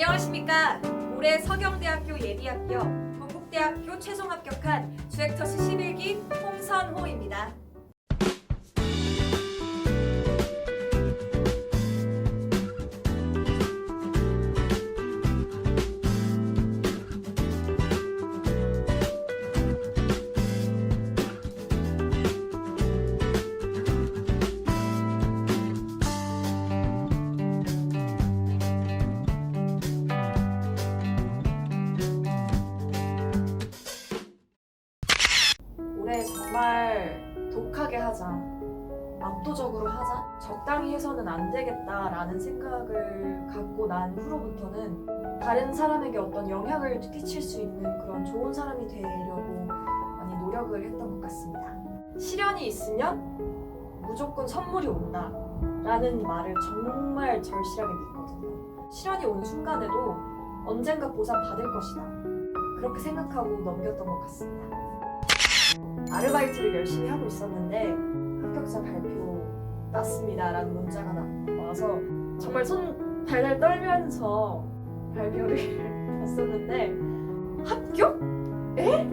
안녕하십니까. 올해 서경대학교 예비학교, 동국대학교 최종 합격한 주액터스 11기 홍선호입니다. 올해 정말 독하게 하자. 압도적으로 하자. 적당히 해서는 안 되겠다라는 생각을 갖고 난 후로부터는 다른 사람에게 어떤 영향을 끼칠 수 있는 그런 좋은 사람이 되려고 많이 노력을 했던 것 같습니다. 시련이 있으면 무조건 선물이 온다. 라는 말을 정말 절실하게 믿거든요. 시련이 온 순간에도 언젠가 보상 받을 것이다. 그렇게 생각하고 넘겼던 것 같습니다. 아르바이트를 열심히 하고 있었는데 합격자 발표 났습니다라는 문자가 나- 와서 정말 손 달달 떨면서 발표를 했었는데 합격? 에?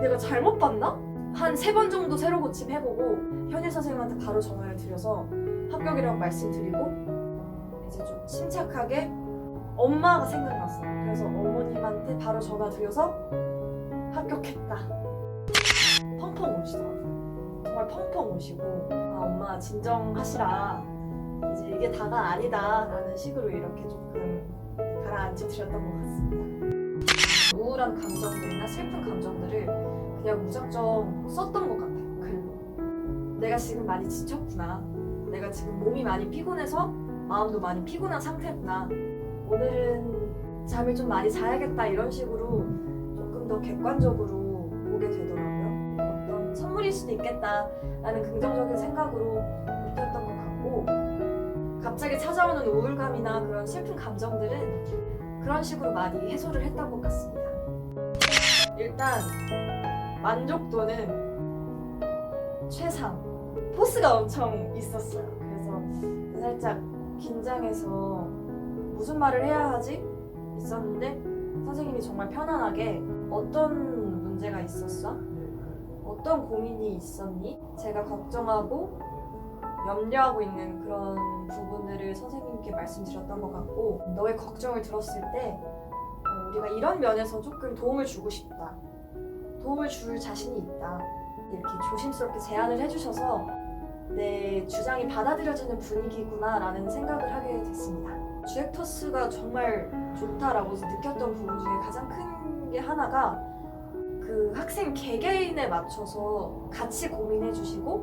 내가 잘못 봤나? 한 세 번 정도 새로 고침 해보고 현일 선생님한테 바로 전화를 드려서 합격이라고 말씀드리고 이제 좀 침착하게 엄마가 생각났어요. 그래서 어머님한테 바로 전화 드려서 합격했다. 펑펑 우시고 아 엄마 진정하시라 이제 이게 다가 아니다 라는 식으로 이렇게 조금 가라앉혀 드렸던 것 같습니다. 우울한 감정들이나 슬픈 감정들을 그냥 무작정 썼던 것 같아요 글로. 내가 지금 많이 지쳤구나. 내가 지금 몸이 많이 피곤해서 마음도 많이 피곤한 상태구나. 오늘은 잠을 좀 많이 자야겠다 이런 식으로 조금 더 객관적으로 보게 되더라고요. 선물일 수도 있겠다라는 긍정적인 생각으로 느꼈던 것 같고 갑자기 찾아오는 우울감이나 그런 슬픈 감정들은 그런 식으로 많이 해소를 했던 것 같습니다. 일단 만족도는 최상. 포스가 엄청 있었어요. 그래서 살짝 긴장해서 무슨 말을 해야 하지? 있었는데 선생님이 정말 편안하게 어떤 문제가 있었어? 어떤 고민이 있었니? 제가 걱정하고 염려하고 있는 그런 부분들을 선생님께 말씀드렸던 것 같고 너의 걱정을 들었을 때 어, 우리가 이런 면에서 조금 도움을 주고 싶다. 도움을 줄 자신이 있다. 이렇게 조심스럽게 제안을 해주셔서 내 주장이 받아들여지는 분위기구나라는 생각을 하게 됐습니다. 주액터스가 정말 좋다라고 느꼈던 부분 중에 가장 큰 게 하나가 그 학생 개개인에 맞춰서 같이 고민해 주시고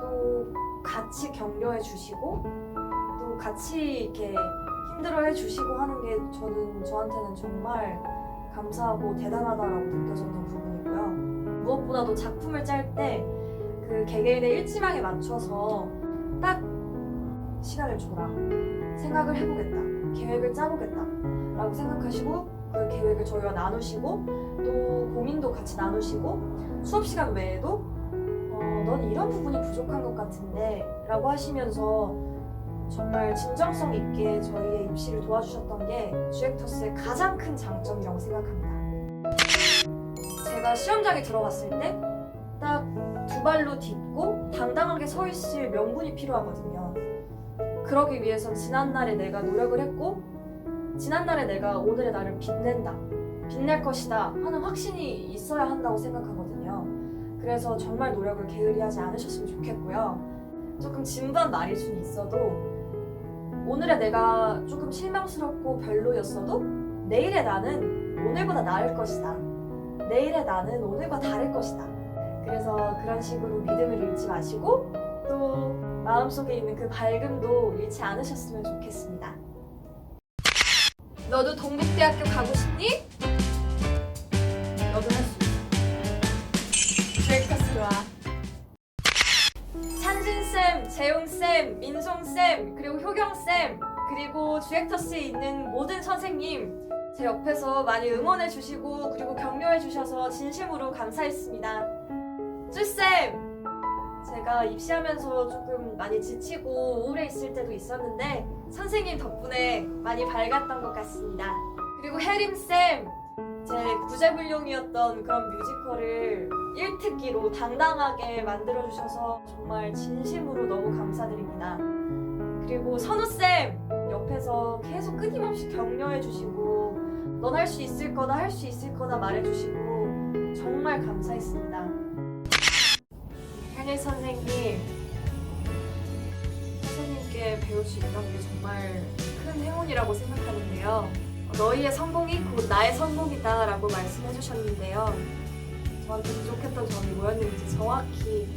또 같이 격려해 주시고 또 같이 이렇게 힘들어해 주시고 하는 게 저는 저한테는 정말 감사하고 대단하다라고 느껴졌던 부분이고요. 무엇보다도 작품을 짤 때 그 개개인의 일지망에 맞춰서 딱 시간을 줘라. 생각을 해보겠다. 계획을 짜보겠다. 라고 생각하시고 그 계획을 저희와 나누시고 또 고민도 같이 나누시고 수업 시간 외에도 어, 넌 이런 부분이 부족한 것 같은데 라고 하시면서 정말 진정성 있게 저희의 입시를 도와주셨던 게 주액터스의 가장 큰 장점이라고 생각합니다. 제가 시험장에 들어갔을 때 딱 두 발로 딛고 당당하게 서 있을 명분이 필요하거든요. 그러기 위해선 지난날에 내가 노력을 했고 지난날에 내가 오늘의 나를 빛낸다. 빛낼 것이다 하는 확신이 있어야 한다고 생각하거든요. 그래서 정말 노력을 게을리 하지 않으셨으면 좋겠고요. 조금 진부한 말일 수는 있어도 오늘의 내가 조금 실망스럽고 별로였어도 내일의 나는 오늘보다 나을 것이다. 내일의 나는 오늘과 다를 것이다. 그래서 그런 식으로 믿음을 잃지 마시고 또 마음속에 있는 그 밝음도 잃지 않으셨으면 좋겠습니다. 너도 동국대학교 가고 싶니? 쌤, 민송 쌤, 그리고 효경 쌤, 그리고 주액터스에 있는 모든 선생님, 제 옆에서 많이 응원해 주시고, 그리고 격려해 주셔서 진심으로 감사했습니다. 쭈쌤! 제가 입시하면서 조금 많이 지치고 우울해 있을 때도 있었는데, 선생님 덕분에 많이 밝았던 것 같습니다. 그리고 혜림쌤 제 구제불능이었던 그런 뮤지컬을 1특기로 당당하게 만들어주셔서 정말 진심으로 너무 감사드립니다. 그리고 선우쌤 옆에서 계속 끊임없이 격려해주시고 넌 할 수 있을 거다 할 수 있을 거다 말해주시고 정말 감사했습니다. 현일 선생님 선생님께 배울 수 있는 게 정말 큰 행운이라고 생각하는데요. 너희의 성공이 곧 나의 성공이다 라고 말씀해 주셨는데요. 저한테 부족했던 점이 뭐였는지 정확히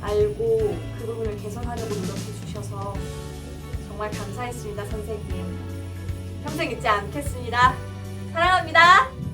알고 그 부분을 개선하려고 노력해 주셔서 정말 감사했습니다, 선생님. 평생 잊지 않겠습니다. 사랑합니다.